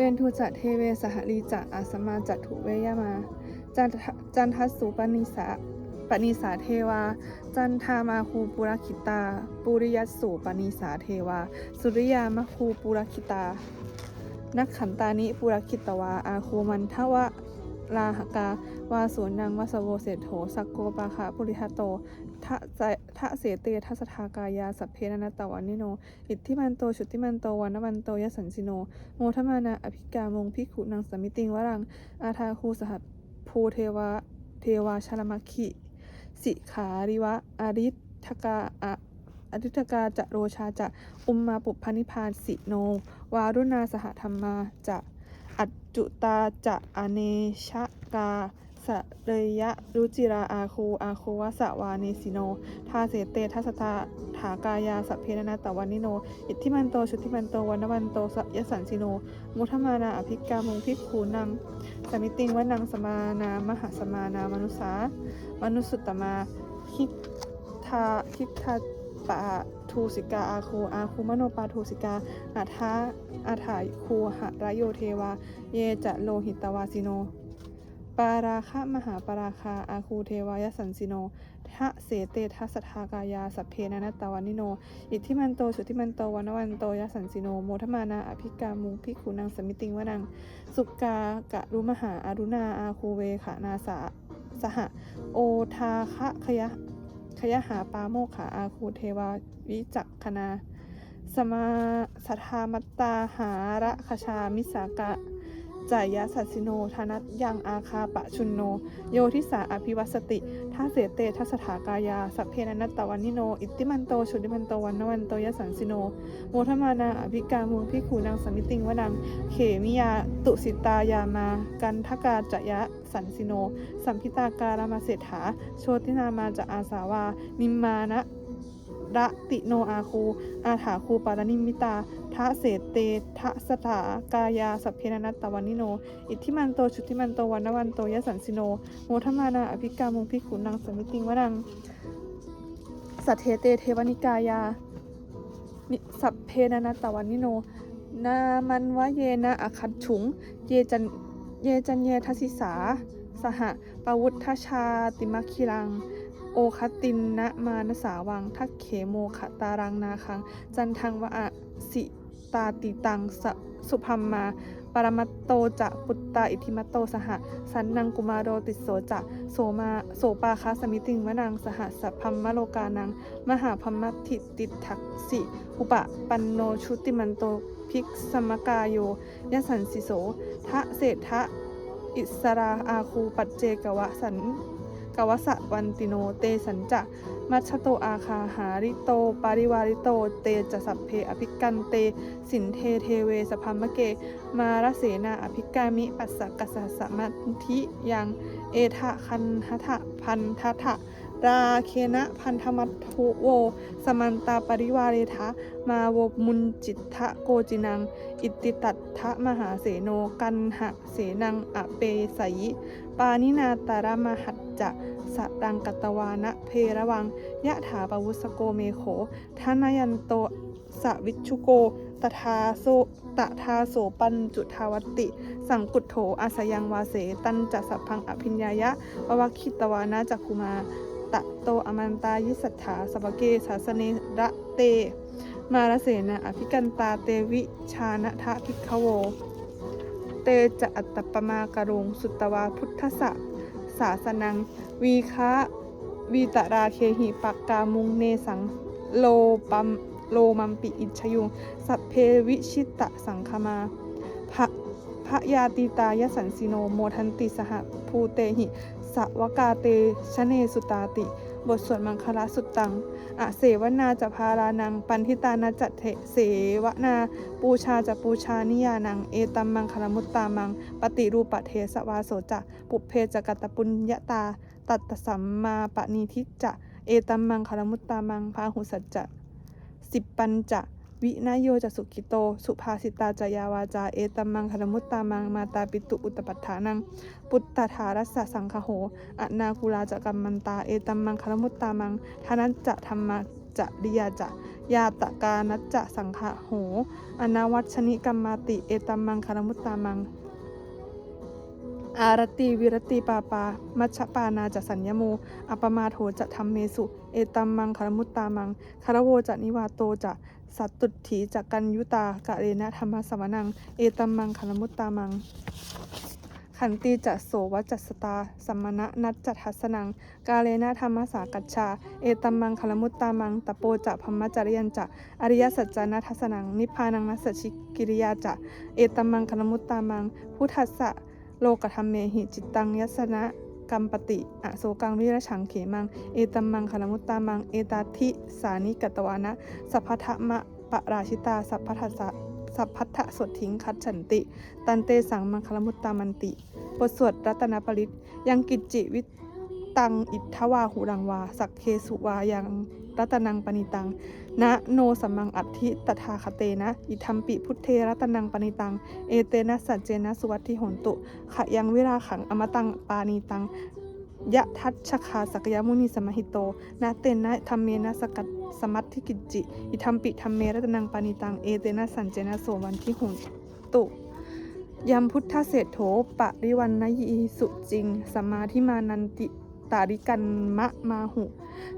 เวนทูจัตเทเวสหรีจัตอาสมาจัตถุเวยามาจันทจันทัสสุปนิสาปนิสาเทวา จันทามาคูปุรคิตา ปุริยัสสุปนิสาเทวา สุริยามคูปุรคิตา นักขันตานิปุรคิตวา อาคูมันทวะลาหกา วาสวนนางวาสโวเศโถสักโกปาคะปุริหโตทะใจทะเสเตทัสทากายาสัพเพนนัตตวันนิโน อิทธิมันโตชุติมันโตวันวันโตยสันสิโน โมทมานาอภิกามงพิขุนังสมิติงวรัง อาทาคูสหัสภูเทวะเทวาชลมัคคิสิขาริวะอริทกาอะอริทกาจะโรชาจะอุมมาปุพพนิพพานสิโน วารุณาสหธรรมาจะอัจจุตาจะอเนชกา สะเรยะรุจิราอาคูอาคูวะสวาเนสิโน ทาเสเตทัสตาถากายาสัพเพนนาตวันนิโน อิทธิมันโตชุติมันโตวันวันโตสยสันสิโน มุทมานาอภิกามุงพิกขูนังสมิติงวนังสมานามหาสมานามนุสามนุสุตตมาคิทาคิทาปาทูสิกาอาคูอาคูมโนปาทูสิกาอาทาอาถายคูหะระโยเทวา เยจะโลหิตวาสิโน ปาราคะมหาปาราคาอาคูเทวายสันสิโนทะเสเตทัสทากายาสัพเพนันตตวันนิโน อิทธิมันโตสุทธิมันโตวันวันโตยสันสิโน โมทมานาอภิกามุพิกขุนังสมิติงวนัง สุกากะรุมหาอารุณาอาคูเวขานาสาสหโอทาคะขยะขยะหาปาโมขาอาคูเทวาวิจักคณาสมาสทามัตตาหาระคชามิสากะ จายะสัสสิโนธนัตยังอาคาปะชุนโน โยทิสาอภิวัสติท่าเสเตทัสถากายา สัพเพนันตวันนิโน อิติมันโตชุติมันโตวันนวันโตยสันสิโน โมทมานาอภิกามุงพิขูนางสมิติงวนัง เขมิยาตุสิตายามา กันทกาจยะสันสิโน สัมพิตาการามาเศรษฐา โชตินามาจะอาสาวา นิมมานะ ระติโนอาคู อาถาคูปารนิมิตา ทะเสเตทะสถากายาสัพเพนนัตตวันิโน อิทธิมันโตชุติมันโตวันนวันโตยสันสิโน โมทมานาอภิกามุงพิขุนังสมิติงวนัง สัทเทเตเทวนิกายา สัพเพนนัตตวันิโน นามันวะเยนะอคัตฉุง เยจัน เยจันเยทัสิสา สหปวุฒชาติมัคคิรัง คตินนะมานสาวังทักเขโมขตารังนาคัง จันทังวะสิตาติตังสสุพัมมา ปรมัตโตจะปุตตาอิทิมัตโตสหสันนังกุมารโรติโสจะโสมาโสปาคาสมิติงวนังสหสัพพัมมโลกานัง มหาพมัตถิติทักสิอุปะปันโนชุติมันโตภิกสมกาโยยสันสิโสทะเศรษฐะอิสราอาคูปัจเจกวะสัน กวสะวันติโนเตสันจะมัชโตอาคาหาริโต ปาริวาริโต เตจะสัพเพอภิกันเต สินเทเทเวสพัมมะเก มารเสนาอภิกามิ ปัสสะกัสสะสมัทธิยัง เอทะคันหทะพันททะราเคนะพันธมัตถุโว สมันตาปริวาเรทะมาโวมุนจิตทะโกจินัง อิติตัตทะมหาเสโนกันหะเสนังอเปสยิปานินาตารมหัจจะ สะดังกัตวานะเพระวัง ยะถาปวุสโกเมโขทานายันโตสวิชุโกตถาโซตถาโสปัญจุทาวติ สังกุตโถอาสยังวาเส ตันจะสัพพังอภิญญายะปวัคิตวานะจักคุมา ตะโตอมันตายิสัทธาสปเกสาสเนระเต มารเสนาอภิกันตาเตวิชานะทะพิกขโว เตจะอัตตปมากะรุงสุตวาพุทธะ สาสนัง วีคะวีตราเคหิปักกามุงเนสังโลปัมโลมัมปิอิชยุง สัพเพวิชิตะสังคมาพระพระยาติตายสันสิโนโมทันติสหภูเตหิสวกาเตชะเนสุตาติ บทสวดมังคลาสุตตัง อะเสวนาจะพารานัง ปันทิตานาจัตเถเสวนาปูชาจะปูชานิยานัง เอตัมมังคลมุตตามัง ปฏิรูปะเทสวาโสจะปุเพจกัตปุญญาตา ตัตสัมมาปณีทิจะ เอตัมมังคลมุตตามังพาหุสัจจะสิบปัญจะ วินโยจะสุกิโต สุภาสิตาจายาวาจา เอตัมมังคณมุตตามัง มาตาปิตุอุตปัฏฐานัง ปุตตถารัสสะสังคโหอนาคุลาจะกัมมันตา เอตัมมังคณมุตตามังทานัจจะธรรมะจะริยาจะยาตกานัจจะสังขะโห อนาวัชนิกรรมาติ เอตัมมังคารมุตตามัง อารติวิรติปาปา มัชปานาจะสัญญโม อัปมาโทจะธรรมเมสุ เอตัมมังคารมุตตามังคารโวจะนิวาโตจะสัตตุถีจะกัญยุตากะเรนะธรรมสวนัง เอตัมมังคารมุตตามัง ขันติจะโสวจัสสตาสัมมณะนัจจทัสนัง กาเลนะธรรมสากัจฉาเอตัมมังคลมุตตามังตะโปจะพัมมจริยันจะ อริยสัจจานัทสนัง นิพพานังนัสสชิกิริยาจะ เอตัมมังคลมุตตามัง พุทธะ โลกธรรมเมหิจิตตังยัสนะกัมปติอโศกังวิรชังเขมัง เอตัมมังคลมุตตามัง เอตาทิสานิกตวานะ สัพพทะมะปะราชิตา สัพพทัสสะสัพพัทธสดทิ้งคัดฉันติ ตันเตสังมังคลมุตตามันติ บทสวดรัตนปริตยังกิจจิวิตังอิทธวาหุรังวา สักเคสุวายัง รัตนังปณิตัง นะโนสัมมังอัตถิตถาคเตนะ อิทัมปิพุทเทรัตนังปณิตัง เอเตนะสัจเจนะสุวัติโหนตุขะยังวิราขังอมตังปานีตังยะทัชคาสักยมุนีสมหิโตนะเตนะธรรมเมนะสกัดสมัตถิกิจจิ อิทัมปิธรรมเมรัตนังปานิตัง เอเตนะสันเจนะโสวันทิโหนตุยมพุทธเศรษโถปะริวันนยีสุจริง สมาธิมานันติ ตาริกันมะมาหุ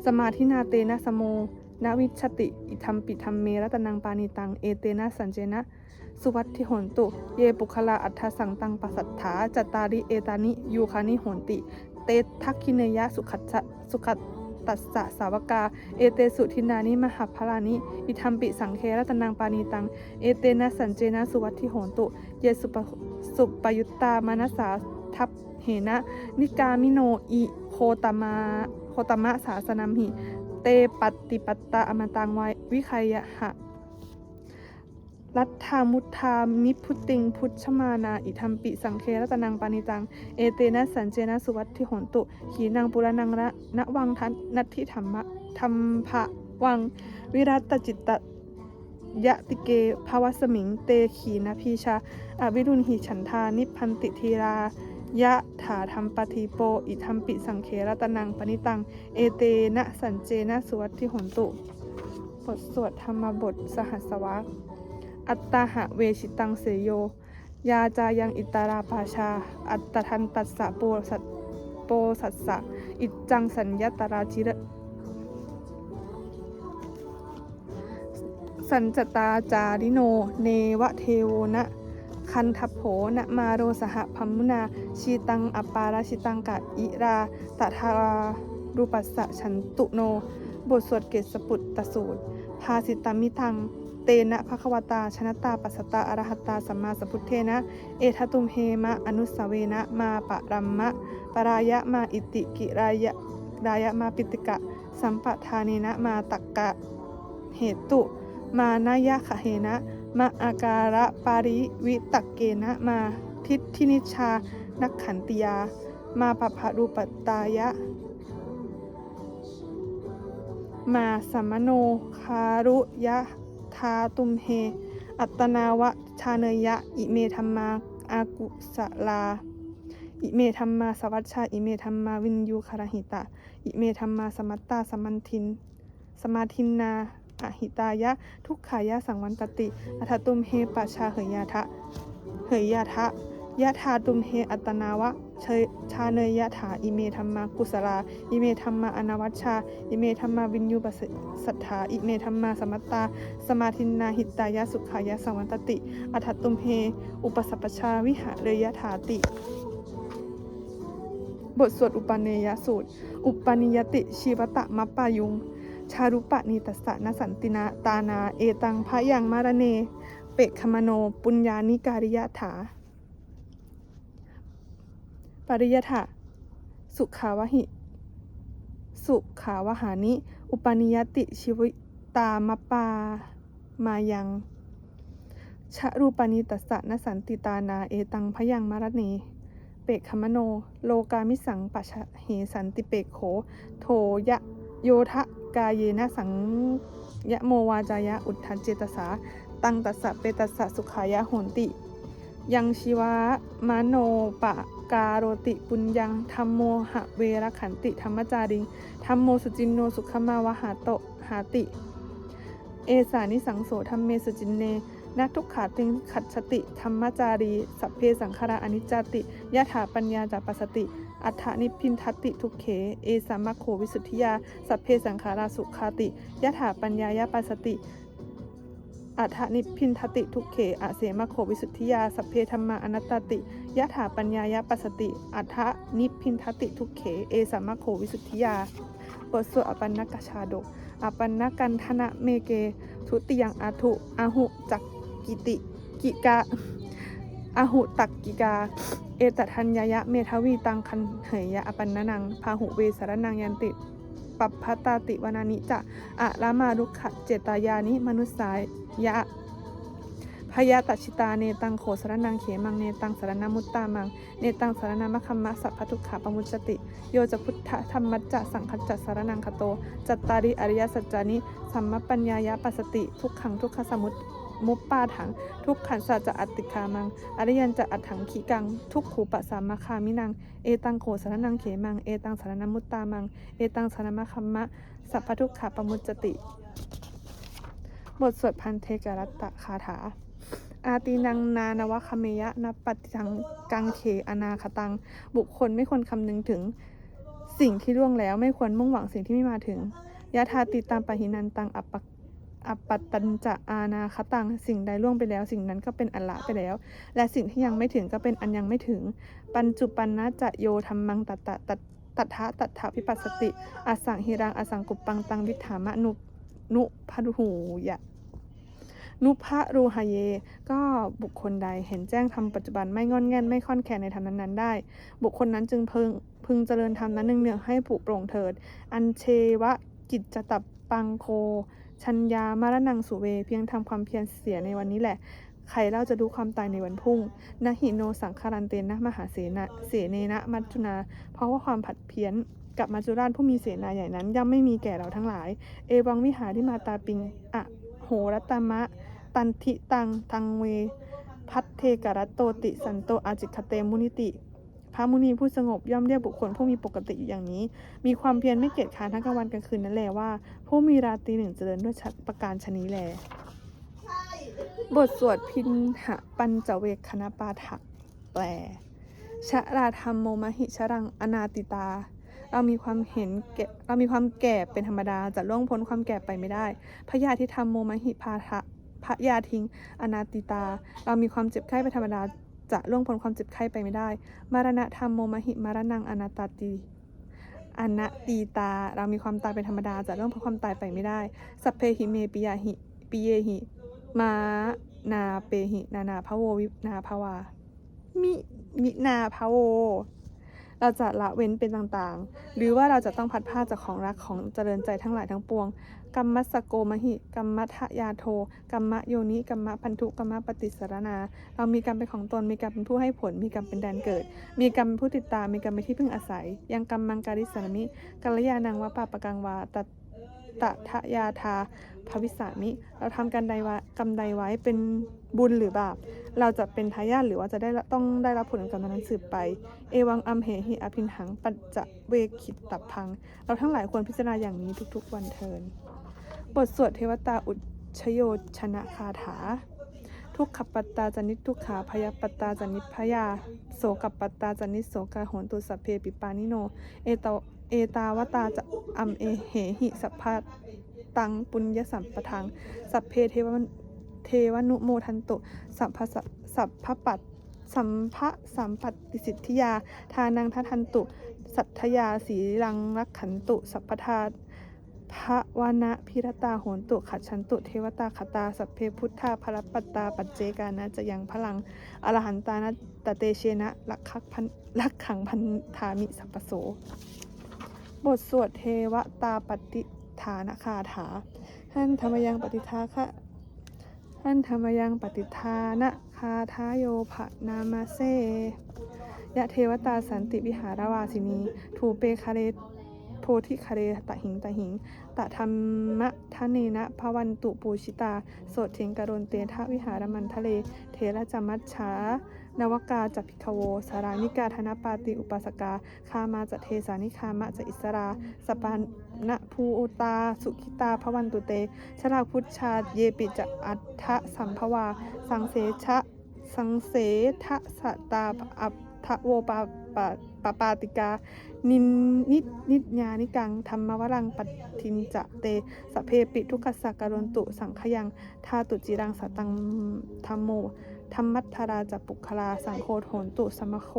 สมาธินาเตนะสโมนวิชติ อิทัมปิธรรมเมรัตนังปานิตัง เอเตนะสันเจนะ สุวัตถิโหนตุ เยปุคลาอัฏฐสังตังปัสสัทธาจตาริเอตานิยูคานิโหนติ เตทักคิเนยะสุขัสสะสุขัตตัสสะสาวกา เอเตสุทินานิมหาพลานิ อิทัมปิสังเครัตนังปานีตัง เอเตนะสันเจนะสุวัตถิโหนตุ เยสุปสุปยุตตามานสสาทัพเหนะ นิกามิโนอิ ตมาโคตมะสาสนัมหิเตปัตติปัตตาอมตังไววิคัยหะรัตถามุทธามิพุติง พุทธมานา อิทัมปิ สังเครัตนังปานิตัง เอเตนะสันเจนะสุวัตถิหนตุ ขีนังปุรนังระนวังทันนัตถิธรรมะธรรมภะวัง วิรัตจิตตยะติเกภาวสมิง เตขีนพีชาอวิรุณหิฉันทานิพันติทีรา ยะถาธรรมปฏิโป อิทัมปิสังเครัตนังปณิตัง เอเตนะสันเจนะสุวัตถิหนตุ บทสวดธรรมบทสหัสวรรษอัตตาหะเวชิตังเสโย ยาจายังอิตาราปาชา อัตทันตัสสะโปสัตโปสัสสะ อิจังสัญญตราชิระสัญจตาจาริโน เนวะเทโวนะ คันทัพโผนะมาโรสหพัมมุนาชีตังอัปปาราชิตังกะอิราตถารูปัสสะฉันตุโน บทสวดเกศปุตตสูตร ภาสิตามิทัง เตนะภควตาชนะตาปัสตาอรหัตตาสัมมาสัพพุทเทนะ เอทตุมเฮมะอนุสเวนะมาปะรัมมะ ปรายะมาอิติกิรายะรายะมาปิติกะ สัมปทานีนะมาตักกะเหตุ มานายะขะเหนะ มะอาการะปาริวิตักเกนะมาทิฏทินิชา นักขันติยา มาปภารูปตายะ มาสัมโนคารุยะทาตุมเฮ อัตนาวะชาเนยะ อิเมธรรมาอากุสลา อิเมธรรมาสวัชชา อิเมธรรมาวินยูคารหิตะ อิเมธรรมาสมัตตาสมันทิน สมาทินนาอหิตายะ ทุกขายะสังวันตติ อัทตุมเฮปัชชาเหยยาทะ เหยยาทะ ยะธาตุมเฮอัตนาวะเชยชาเนยยะถาอิเมธรรมากุสลาอิเมธรรมาอนาวัชชา อิเมธรรมาวินยูปัสสัทธาอิเมธรรมาสมัตตา สมาทินาหิตายะสุขายะสังวันตติ อัทตุมเฮอุปสัปปชาวิหะเรยะถาติ บทสวดอุปเนยสูตร อุปนิยติชีวตะมัปปายุง ชารุปะนิตัสสะนสันตินาตานา เอตังพะยังมารเน เปกขมโน ปุญญานิการิยะถา ปริยถะสุขาวหิ สุขาวหานิ อุปนิยติชีวิตามปปามายังชะรูปนิตัสสะนสันติตานาเอตังพยังมารเนเปกขมโน โลกามิสังปัชะเหสันติเปกโข โทยะโยทะกาเยนะสังยะโมวาจายะอุทธัจเจตสา ตังตัสสะเปตัสสะสุขายะโหนติ ยังชีวะมโนปะ กาโรติปุญญังธรรมโมหะเวรขันติธรรมจาริงธรรมโมสุจินโนสุขมาวหาโตหาติ เอสานิสังโสธรรมเมสุจินเนนัทุกขาติงขัดสติธรรมจารี สัพเพสังขาราอนิจจติยะถาปัญญาจาปสติ อัฏฐานิพินทัตติทุกเข เอสามัคโขวิสุทธิยา สัพเพสังขาราสุขาติยะถาปัญญายาปสติ อัฏฐนิพินทติทุกเขอเสมโขวิสุทธิยาสัพเพธรรมาอนัตติยะถาปัญญายาปัสติอัฏฐนิพินทติทุกเขเอสามัคโขวิสุทธิยาบทสวดอปันนกชาดกอปันนกันธนะเมเก ทุติยังอาทุอาหุจักกิติกิกาอาหุตักกิกา เอตทัญญายะเมทวีตังคันเหยยะอปันนนังพาหุเวสารนังยันติ ปัปพตาติวนานิจะอะละมารุขะเจตายานิมนุสสายะพยาตชิตาเนตังโขสรนังเขมังเนตังสารนามุตตามังเนตังสารนามะคัมมะสัพพทุกขาปมุจติ โยจะพุทธธรรมัจจะสังคัจจะสารนังคโต จัตตาริอริยสัจจานิสัมมปัญญายะปัสสติ ทุกขังทุกขสมุต มุปปาถัง ทุกขันสัจจะอัตติคามัง อริยันจะอัตถังขีกัง ทุกขูปะสามะคามินัง เอตังโขสารนังเขมัง เอตังสารนามุตตามัง เอตังสารมะคัมมะ สัพพทุกขาปมุจจติ บทสวดพันเทกรัตตะคาถาอาตีนังนานวะคเมยะนปฏิทังกังเขอนาคตัง บุคคลไม่ควรคำนึงถึง สิ่งที่ล่วงแล้วไม่ควรมุ่งหวังสิ่งที่ไม่มาถึงยะธาติตามปะหินันตังอัปปะ อปปัตตันจะอานาคตัง สิ่งใดล่วงไปแล้ว สิ่งนั้นก็เป็นอันละไปแล้ว และสิ่งที่ยังไม่ถึงก็เป็นอันยังไม่ถึง ปัญจุปันนะจะโยธรรมังตัตตะตัตตัทธะตัทธะพิปัสสติ อสังหิรัง อสังกุปปังตังวิถามะนุนุพหูยะนุพะรูหเย ก็บุคคลใดเห็นแจ้งทำปัจจุบันไม่งอนแง่นไม่ค่อนแคลนในธรรมนั้นๆได้ บุคคลนั้นจึงพึงพึงเจริญธรรมนั้นเนืองๆให้ปลุกโปร่งเถิด อันเชวะกิจจตับปังโค ชัญญามารนังสุเว เพียงทำความเพียรเสียในวันนี้แหละ ใครเล่าจะดูความตายในวันพุ่งนะหิโนสังคารันเตนะมหาเสนะเสเนนะมัจจุนา เพราะว่าความผัดเพี้ยนกับมัจจุราชผู้มีเสนาใหญ่นั้นย่อมไม่มีแก่เราทั้งหลาย เอวังวิหาที่มาตาปิงอะโหรตตมะ ตันทิตังตังเว พัทเทกรัตโตติ สันโตอาจิคเตมุนิติ พระมุนีผู้สงบย่อมเรียกบุคคลผู้มีปกติอยู่อย่างนี้ มีความเพียรไม่เกียจค้านทั้งกลางวันกลางคืนนั่นแหละว่า ผู้มีราตรีหนึ่งเจริญด้วยชัดประการชนี้แล บทสวดพินหะปัญจเวคคณปาถะแปล ชะราธรรมโมมหิชรังอนาติตา เรามีความเห็นแก่เรามีความแก่เป็นธรรมดาจะล่วงพ้นความแก่ไปไม่ได้ พยาธิธรรมโมมหิพาทะพยาทิง อนาติตา เรามีความเจ็บไข้เป็นธรรมดา จะล่วงพ้นความเจ็บไข้ไปไม่ได้ มารณะธรรมโมมหิมารณังอนาตาติอนัตตีตา เรามีความตายเป็นธรรมดา จะล่วงพ้นความตายไปไม่ได้ สัพเพหิเมปิยาหิปิเยหิ มานาเปหิ นานาพะโววินาภาวามิมินาภะโว เราจะละเว้นเป็นต่างๆ หรือว่าเราจะต้องพัดพราจากของรักของเจริญใจทั้งหลายทั้งปวงกัมมัสโกมหิกัมมัทยาโทกัมมโยนิกัมมพันธุกัมมปฏิสารนา เรามีกรรมเป็นของตน มีกรรมเป็นผู้ให้ผล มีกรรมเป็นแดนเกิด มีกรรมเป็นผู้ติดตาม มีกรรมเป็นที่พึ่งอาศัย ยังกรรมมังการิสามิกัลยาณังวะปะปะกังวาตตะทะยาทา ภวิสามิ เราทำกันใดไว้กรรมใดไว้เป็นบุญหรือบาป เราจะเป็นทายาทหรือว่าจะได้ต้องได้รับผลกรรมนั้นสืบไป เอวังอัมเหหิอภินหัง ปัจจเวคิตตับพัง เราทั้งหลายควรพิจารณาอย่างนี้ทุกๆวันเทิน บทสวดเทวตาอุชโยชนะคาถา ทุกขปัตตาจนิทุกขาพยปัตตาจนิพยา โสกปัตตาจนิโสกาโหนตุสัพเพปิปานิโน เอตาเอตาวตาจะอัมเอเหหิสัพพะ ตัง ปุญญสัมปทัง สัพเพเทวมเทวนุโมทันตุ สัพพสัพสัพพะปัตสัมภะสัมปัตติสิทธิยา ทานังทัทันตุ สัทธยาสีรังรักขันตุ สัพพทาพระวนะพิรตาโหนตุขัดชันตุเทวตาขตา สัพเพพุทธาภรปัตตา ปัจเจกานะจะยังพลัง อรหันตานะตะเตเชนะลักขักพันลักขังพันธามิสัพพโส บทสวดเทวตาปฏิ ฐานคาถาท่านธรรมยังปฏิทาคะท่านธรรมยังปฏิทานะคาทาโยภะนามาเซยะเทวตาสันติวิหารวาสินีทูเปคาเรโพธิคาเรตะหิงตะหิง ตะธรรมะทะเนนะภวันตุปูชิตา โสดเทงกรณเตทะวิหารมันทะเล เทระจามัชชานวกาจัพิคโว สารานิกาธนปาติอุปสกา คามาจะเทสานิคามะจะอิสรา สปานะภูอุตา สุขิตาพวันตุเตชลาพุชชาเยปิจะอัฏฐสัมภวา สังเสชะ สังเสทะสะตาอัปทะโวปาปาปาปาติกา นินนินิญานิกัง ธรรมวรังปัทินจะเตสพเพปิทุกขสักการนตุสังขยัง ทาตุจิรังสตังธรรมโมธรรมัทราจะปุคลา สังโฆโหนตุสมะโค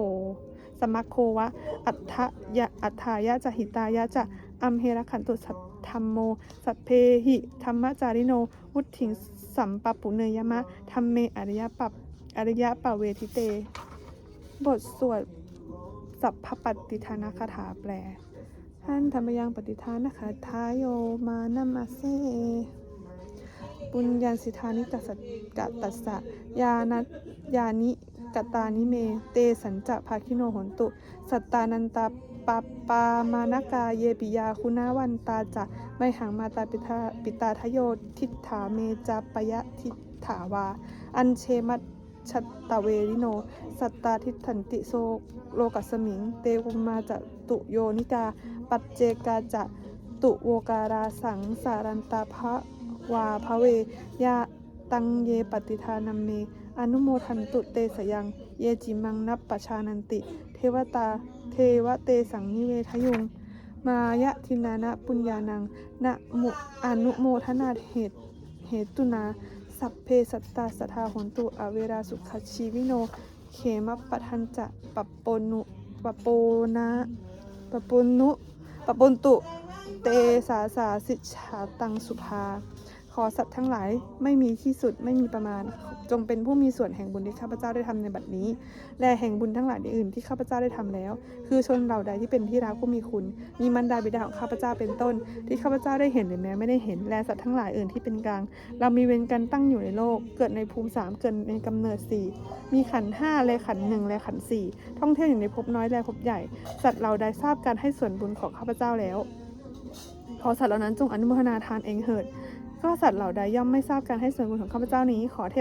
สมโควะ อัฏฐยะอัฏฐายะจะหิตายะจะ อัมเฮระขันตุสัทธรรมโม สัพเพหิธรรมจาริโน วุถิงสัมปปุเนยมะธรรมเมอริยปัปอริยปะเวทิเต บทสวดสัพพปฏิทานคาถาแปล ท่านธรรมยังปฏิทานนะคะทายโยมานามาเซปุญญาสิทธานิกัสกะตัสสะยานัยานิกตานิเม เตสัญจะภาคิโนหนตุ สัตตานันตา ปาปามานากาเยปิยาคุณาวันตาจะไมหังมาตาปิตาปิตาทโยทิฏฐาเมจาปยะทิฏฐาวา อันเชมัตชัตตเวริโน สัตตาทิฏฐันติโซโลกัสมิง เตวุมมาจะตุโยนิกา ปัจเจกาจะตุโวการาสังสารันตาภะวาภเวยาตังเยปฏิทานัมเม อนุโมทันตุเตสยัง เยจิมังนับปชานันติ เทวตา เทวเตสังนิเวทยง มายะทินานะปุญญานังนะมุอนุโมทนาเหตุเหตุนา สัพเพสัตตาสทธาหนตุอเวราสุขชีวิโน เขมปทันจะปปปนุปปโปนะปปปนุปปปนตุ เตสาสาสิชาตังสุภา ขอสัตว์ทั้งหลายไม่มีที่สุดไม่มีประมาณ จงเป็นผู้มีส่วนแห่งบุญที่ข้าพเจ้าได้ทำในบัดนี้ และแห่งบุญทั้งหลายอื่นที่ข้าพเจ้าได้ทำแล้ว คือชนเหล่าใดที่เป็นที่รักผู้มีคุณ มีมารดาบิดาของข้าพเจ้าเป็นต้น ที่ข้าพเจ้าได้เห็นหรือแม้ไม่ได้เห็นและสัตว์ทั้งหลายอื่นที่เป็นกลาง เรามีเวรกันตั้งอยู่ในโลก เกิดในภูมิสามเกิดในกำเนิดสี่มีขันห้าและขันหนึ่งและขันสี่ท่องเที่ยวอยู่ในภพน้อยและภพใหญ่ สัตว์เราได้ทราบการให้ส่วนบุญของข้าพเจ้าแล้วขอสัตว์เหล่านั้นจงอนุโมทนาทานเองเถิด ก็สัตว์เหล่าใดย่อมไม่ทราบการให้ส่วนบุญของข้าพเจ้านี้ขอเท